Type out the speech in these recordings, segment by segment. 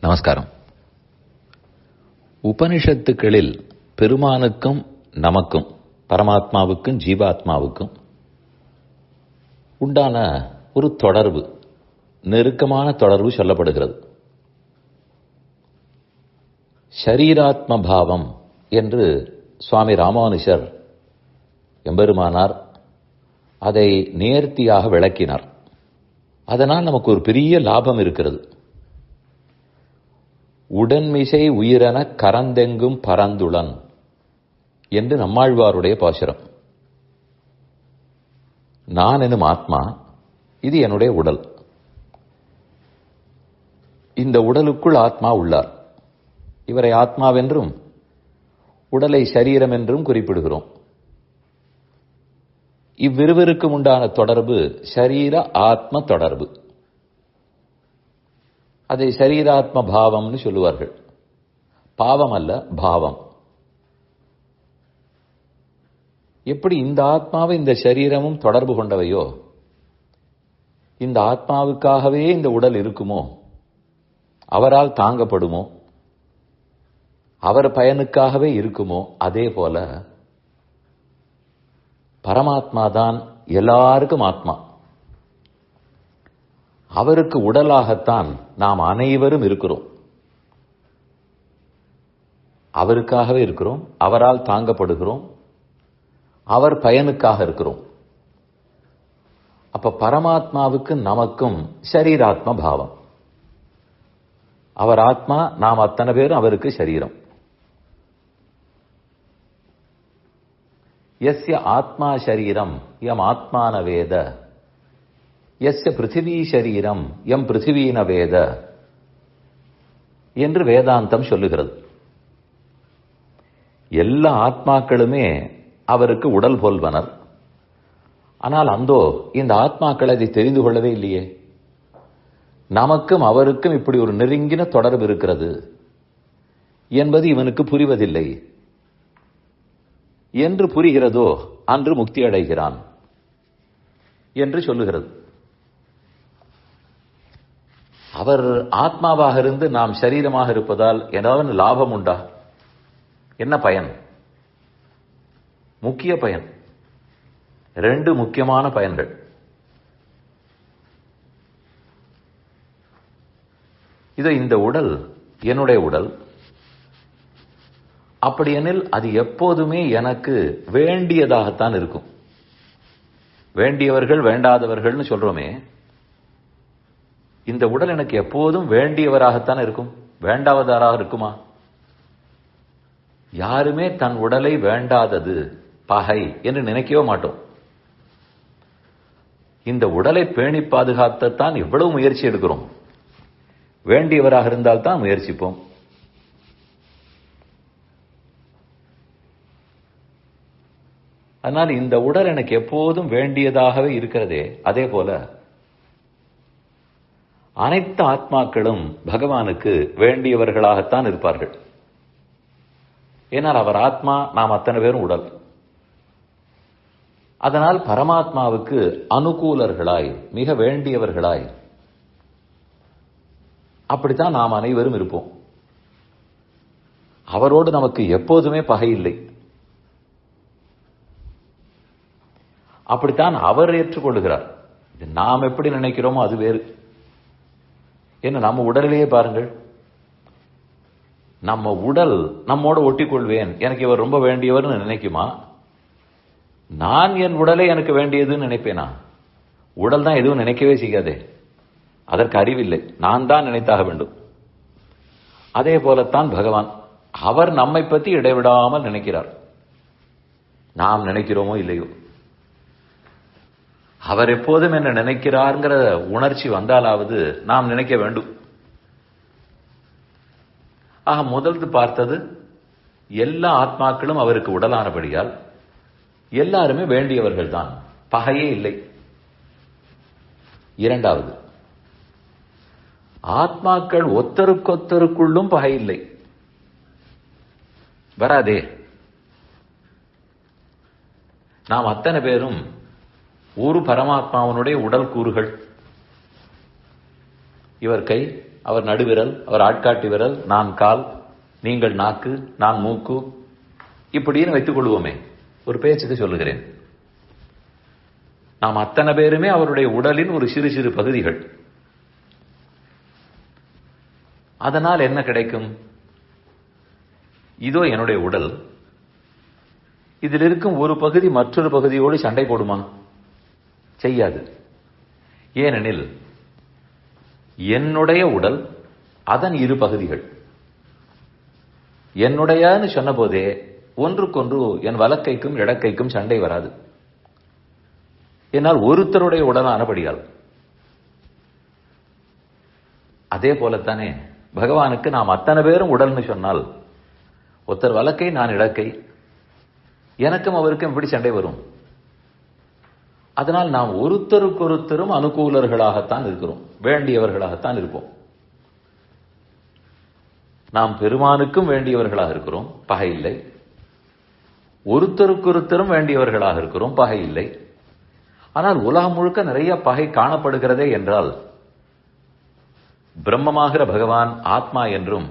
நமஸ்காரம். உபனிஷத்துக்களில் பெருமானுக்கும் நமக்கும் பரமாத்மாவுக்கும் ஜீவாத்மாவுக்கும் உண்டான ஒரு தொடர்பு நெருக்கமான தொடர்பு சொல்லப்படுகிறது. ஷரீராத்ம பாவம் என்று சுவாமி ராமானுஷர் எம்பெருமானார் அதை நேர்த்தியாக விளக்கினார். அதனால் நமக்கு ஒரு பெரிய லாபம் இருக்கிறது. உடன்மிசை உயிரென கரந்தெங்கும் பரந்துளன் என்று நம்மாழ்வாருடைய பாசுரம். நான் எனும் ஆத்மா இது என்னுடைய உடல். இந்த உடலுக்குள் ஆத்மா உள்ளார். இவரை ஆத்மாவென்றும் உடலை சரீரம் என்றும் குறிப்பிடுகிறோம். இவ்விருவருக்கும் உண்டான தொடர்பு சரீர ஆத்ம தொடர்பு. அதை சரீராத்ம பாவம்னு சொல்லுவார்கள். பாவம் அல்ல பாவம். எப்படி இந்த ஆத்மாவை இந்த சரீரமும் தொடர்பு கொண்டவையோ இந்த ஆத்மாவுக்காகவே இந்த உடல் இருக்குமோ அவரால் தாங்கப்படுமோ அவர் பயனுக்காகவே இருக்குமோ அதே போல பரமாத்மா தான் எல்லாருக்கும் ஆத்மா. அவருக்கு உடலாகத்தான் நாம் அனைவரும் இருக்கிறோம். அவருக்காகவே இருக்கிறோம். அவரால் தாங்கப்படுகிறோம். அவர் பயனுக்காக இருக்கிறோம். அப்ப பரமாத்மாவுக்கு நமக்கும் சரீராத்ம பாவம். அவர் ஆத்மா நாம் அத்தனை பேரும் அவருக்கு சரீரம் எஸ்ய ஆத்மா சரீரம் எம் ஆத்மான வேத எஸ்ய பிருத்திவி சரீரம் எம் பிருத்திவீன வேத என்று வேதாந்தம் சொல்லுகிறது. எல்லா ஆத்மாக்களுமே அவருக்கு உடல் போல்வனர் ஆனால் அந்தோ இந்த ஆத்மாக்கள் அதை தெரிந்து கொள்ளவே இல்லையே. நமக்கும் அவருக்கும் இப்படி ஒரு நெருங்கின தொடர்பு இருக்கிறது என்பது இவனுக்கு புரிவதில்லை. என்று புரிகிறதோ அன்று முக்தி அடைகிறான் என்று சொல்லுகிறது. அவர் ஆத்மாவாக இருந்து நாம் சரீரமாக இருப்பதால் ஏதாவது லாபம் உண்டா? என்ன பயன்? முக்கிய பயன். ரெண்டு முக்கியமான பயன்கள். இது இந்த உடல் என்னுடைய உடல். அப்படியெனில் அது எப்போதுமே எனக்கு வேண்டியதாகத்தான் இருக்கும். வேண்டியவர்கள் வேண்டாதவர்கள்னு சொல்றோமே இந்த உடல் எனக்கு எப்போதும் வேண்டியவராகத்தான் இருக்கும்? வேண்டாவதாராக இருக்குமா? யாருமே தன் உடலை வேண்டாதது பகை என்று நினைக்கவே மாட்டோம். இந்த உடலை பேணி பாதுகாத்தத்தான் இவ்வளவு முயற்சி எடுக்கிறோம். வேண்டியவராக இருந்தால் தான் முயற்சிப்போம். அதனால் இந்த உடல் எனக்கு எப்போதும் வேண்டியதாகவே இருக்கிறதே. அதே போல அனைத்து ஆத்மாக்களும் பகவானுக்கு வேண்டியவர்களாகத்தான் இருப்பார்கள். ஏனால் அவர் ஆத்மா நாம் அத்தனை பேரும் உடல். அதனால் பரமாத்மாவுக்கு அனுகூலர்களாய் மிக வேண்டியவர்களாய் அப்படித்தான் நாம் அனைவரும் இருப்போம். அவரோடு நமக்கு எப்போதுமே பகை இல்லை. அப்படித்தான் அவர் ஏற்றுக்கொள்கிறார் நாம் எப்படி நினைக்கிறோமோ அது வேறு. என்ன நம்ம உடலிலேயே பாருங்கள். நம்ம உடல் நம்மோட ஒட்டிக்கொள்வேன். எனக்கு இவர் ரொம்ப வேண்டியவர்னு நினைக்குமா? நான் என் உடலை எனக்கு வேண்டியதுன்னு நினைப்பேனா? உடல் தான் எதுவும் நினைக்கவே செய்யாதே. அதற்கு அறிவில்லை. நான் தான் நினைத்தாக வேண்டும். அதே போலத்தான் பகவான் அவர் நம்மை பற்றி இடைவிடாமல் நினைக்கிறார். நாம் நினைக்கிறோமோ இல்லையோ? அவர் எப்போதும் என்ன நினைக்கிறார்ங்கிற உணர்ச்சி வந்தாலாவது நாம் நினைக்க வேண்டும். ஆக முதல்து பார்த்தது எல்லா ஆத்மாக்களும் அவருக்கு உடலானபடியால் எல்லாருமே வேண்டியவர்கள் தான் பகையே இல்லை. இரண்டாவது ஆத்மாக்கள் ஒத்தருக்கொத்தருக்குள்ளும் பகை இல்லை. வராதே. நாம் அத்தனை பேரும் ஒரு பரமாத்மாவனுடைய உடல் கூறுகள். இவர் கை அவர் நடுவிரல் அவர் ஆட்காட்டி விரல் நான் கால் நீங்கள் நாக்கு நான் மூக்கு. இப்படின்னு வைத்துக் கொள்வோமே. ஒரு பேச்சுக்கு சொல்லுகிறேன். நாம் அத்தனை பேருமே அவருடைய உடலின் ஒரு சிறு சிறு பகுதிகள். அதனால் என்ன கிடைக்கும்? இதோ என்னுடைய உடல். இதில் இருக்கும் ஒரு பகுதி மற்றொரு பகுதியோடு சண்டை போடுமா? செய்யாது. ஏனெனில் என்னுடைய உடல் அதன் இரு பகுதிகள். என்னுடையன்னு சொன்ன போதே ஒன்றுக்கொன்று என் வலக்கைக்கும் இடக்கைக்கும் சண்டை வராது. என்னால் ஒருத்தருடைய உடலானபடியால் அதே போலத்தானே பகவானுக்கு நாம் அத்தனை பேரும் உடல்னு சொன்னால் ஒருத்தர் வழக்கை நான் இடக்கை எனக்கும் அவருக்கும் எப்படி சண்டை வரும்? அதனால் நாம் ஒருத்தருக்கொருத்தரும் அனுகூலர்களாகத்தான் இருக்கிறோம். வேண்டியவர்களாகத்தான் இருப்போம். நாம் பெருமானுக்கும் வேண்டியவர்களாக இருக்கிறோம் பகை இல்லை. ஒருத்தருக்கொருத்தரும் வேண்டியவர்களாக இருக்கிறோம் பகை இல்லை. ஆனால் உலகம் முழுக்க நிறைய பகை காணப்படுகிறதே என்றால் பிரம்மமாகிற பகவான் ஆத்மா என்றும்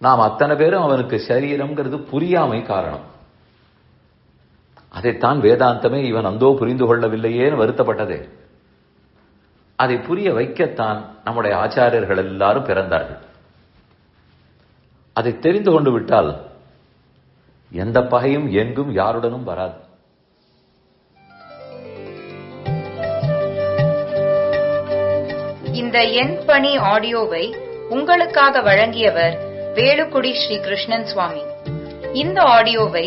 நாம் அத்தனை பேரும் அவனுக்கு சரீரம்ங்கிறது புரியாமை காரணம். அதைத்தான் வேதாந்தமே இவன் அந்தோ புரிந்து கொள்ளவில்லையேன்னு வருத்தப்பட்டதே. அதை புரிய வைக்கத்தான் நம்முடைய ஆச்சாரியர்கள் எல்லாரும் பிறந்தார்கள். அதை தெரிந்து கொண்டு விட்டால் எந்த பகையும் எங்கும் யாருடனும் வராது. இந்த என் பணி ஆடியோவை உங்களுக்காக வழங்கியவர் வேலுக்குடி ஸ்ரீ கிருஷ்ணன் சுவாமி. இந்த ஆடியோவை